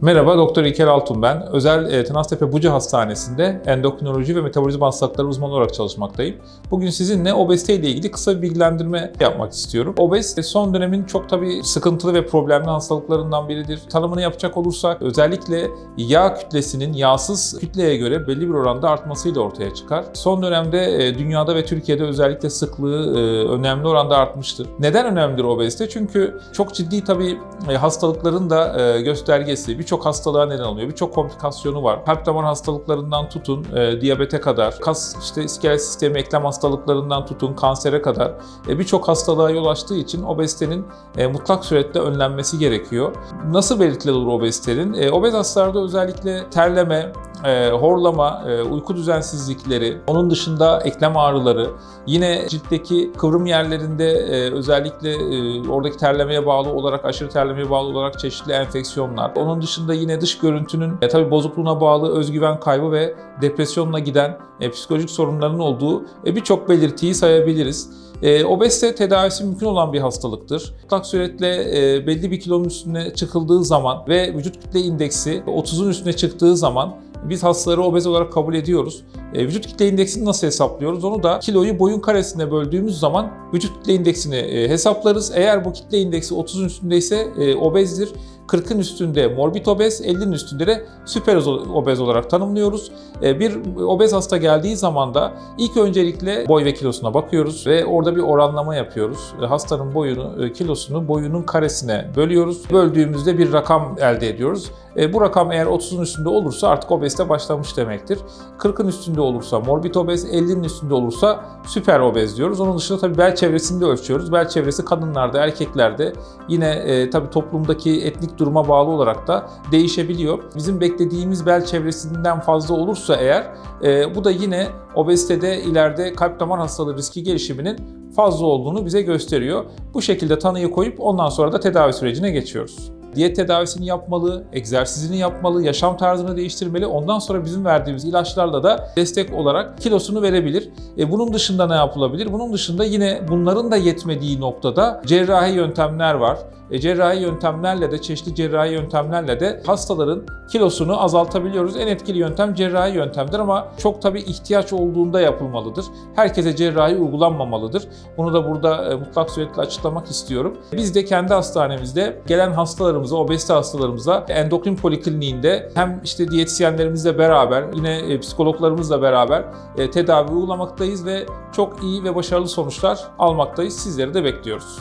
Merhaba, Doktor İlker Altun ben. Özel e, Tınaztepe Buca Hastanesi'nde endokrinoloji ve metabolizma hastalıkları uzmanı olarak çalışmaktayım. Bugün sizinle obezite ile ilgili kısa bir bilgilendirme yapmak istiyorum. Obez son dönemin çok tabii sıkıntılı ve problemli hastalıklarından biridir. Tanımını yapacak olursak özellikle yağ kütlesinin yağsız kütleye göre belli bir oranda artmasıyla ortaya çıkar. Son dönemde e, dünyada ve Türkiye'de özellikle sıklığı e, önemli oranda artmıştır. Neden önemlidir obezite? Çünkü çok ciddi tabii e, hastalıkların da e, göstergesi. Birçok hastalığa neden oluyor. Birçok komplikasyonu var. Kalp damar hastalıklarından tutun, e, diyabete kadar, kas işte iskelet sistemi, eklem hastalıklarından tutun, kansere kadar e, birçok hastalığa yol açtığı için obezitenin e, mutlak surette önlenmesi gerekiyor. Nasıl belirtiler olur obezitenin? E, obez hastalarda özellikle terleme, e, horlama, e, uyku düzensizlikleri, onun dışında eklem ağrıları, yine ciltteki kıvrım yerlerinde e, özellikle e, oradaki terlemeye bağlı olarak, aşırı terlemeye bağlı olarak çeşitli enfeksiyonlar. Onun dışında yine dış görüntünün e, tabii bozukluğuna bağlı özgüven kaybı ve depresyonla giden e, psikolojik sorunların olduğu e, birçok belirtiyi sayabiliriz. E, obezite tedavisi mümkün olan bir hastalıktır. Mutlak suretle e, belli bir kilonun üstüne çıkıldığı zaman ve vücut kütle indeksi 30'un üstüne çıktığı zaman biz hastaları obez olarak kabul ediyoruz. E, vücut kitle indeksini nasıl hesaplıyoruz? Onu da kiloyu boyun karesine böldüğümüz zaman vücut kitle indeksini e, hesaplarız. Eğer bu kitle indeksi 30'un üstündeyse e, obezdir. 40'ın üstünde morbid obez, 50'nin üstünde de süper obez olarak tanımlıyoruz. E, bir obez hasta geldiği zaman da ilk öncelikle boy ve kilosuna bakıyoruz ve orada bir oranlama yapıyoruz. Hastanın boyunu, e, kilosunu boyunun karesine bölüyoruz. Böldüğümüzde bir rakam elde ediyoruz. E, Bu rakam eğer 30'un üstünde olursa artık obezite başlamış demektir. 40'ın üstünde olursa morbid obez, 50'nin üstünde olursa süper obez diyoruz. Onun dışında tabii bel çevresini de ölçüyoruz. Bel çevresi kadınlarda, erkeklerde yine e, tabii toplumdaki etnik duruma bağlı olarak da değişebiliyor. Bizim beklediğimiz bel çevresinden fazla olursa eğer e, bu da yine obezitede ileride kalp damar hastalığı riski gelişiminin fazla olduğunu bize gösteriyor. Bu şekilde tanıyı koyup ondan sonra da tedavi sürecine geçiyoruz. Diyet tedavisini yapmalı, egzersizini yapmalı, yaşam tarzını değiştirmeli. Ondan sonra bizim verdiğimiz ilaçlarla da destek olarak kilosunu verebilir. E, bunun dışında ne yapılabilir? Bunun dışında yine bunların da yetmediği noktada cerrahi yöntemler var. E, cerrahi yöntemlerle de, çeşitli cerrahi yöntemlerle de hastaların kilosunu azaltabiliyoruz. En etkili yöntem cerrahi yöntemdir ama çok tabii ihtiyaç olduğunda yapılmalıdır. Herkese cerrahi uygulanmamalıdır. Bunu da burada e, mutlak suretle açıklamak istiyorum. Biz de kendi hastanemizde gelen hastalarımıza, obezite hastalarımıza endokrin polikliniğinde hem işte diyetisyenlerimizle beraber, yine e, psikologlarımızla beraber e, tedavi uygulamaktayız ve çok iyi ve başarılı sonuçlar almaktayız. Sizleri de bekliyoruz.